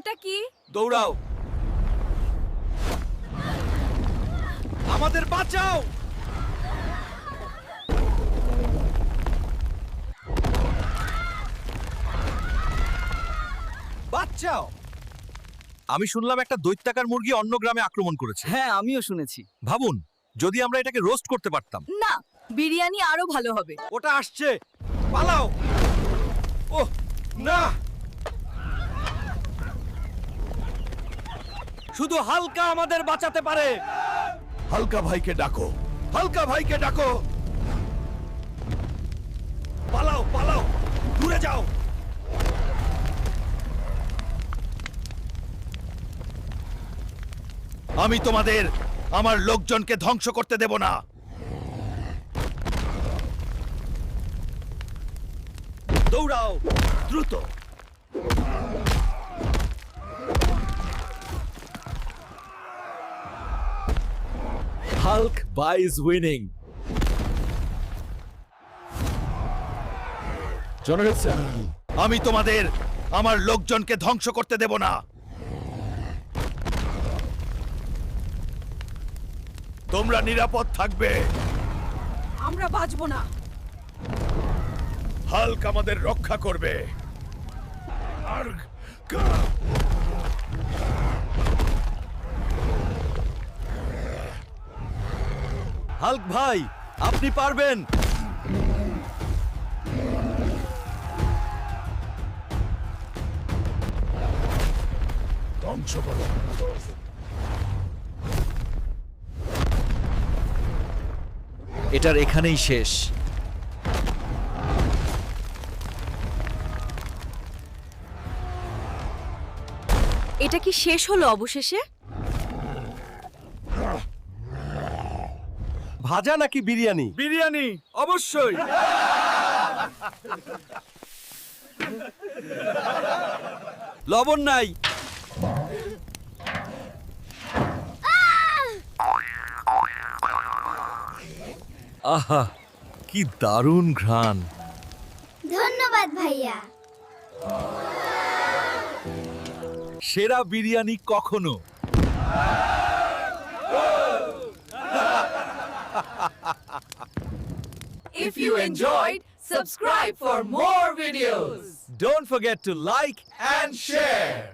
ওটা কি? দৌড়াও। আমাদের বাঁচাও। বাঁচাও। আমি শুনলাম একটা দৈত্যাকার মুরগি অন্য গ্রামে আক্রমণ করেছে। হ্যাঁ আমিও শুনেছি। ভাবুন যদি আমরা এটাকে রোস্ট করতে পারতাম। না বিরিয়ানি আরও ভালো হবে। ওটা আসছে। পালাও। ওহ না! শুধু হালকা আমাদের বাঁচাতে পারে। হালকা ভাইকে ডাকো। হালকা ভাইকে ডাকো। পালাও পালাও। দূরে যাও। আমি তোমাদের আমার লোকজনকে ধ্বংস করতে দেব না। দৌড়াও। দ্রুত। Hulk buys winning. আমি তোমাদের আমার লোকজনকে ধ্বংস করতে দেব না। তোমরা নিরাপদ থাকবে। আমরা বাঁচবো না। হাল্ক আমাদের রক্ষা করবে। আর্গ, হাল্ক ভাই আপনি পারবেন। ধ্বংস করো। এটার এখানেই শেষ। এটা কি শেষ হলো অবশেষে? ভাজা নাকি বিরিয়ানি? বিরিয়ানি অবশ্যই। লবণ নাই। আহা কি দারুণ ঘ্রাণ। ধন্যবাদ ভাইয়া। সেরা বিরিয়ানি কখনো? If you enjoyed, subscribe for more videos. Don't forget to like and share.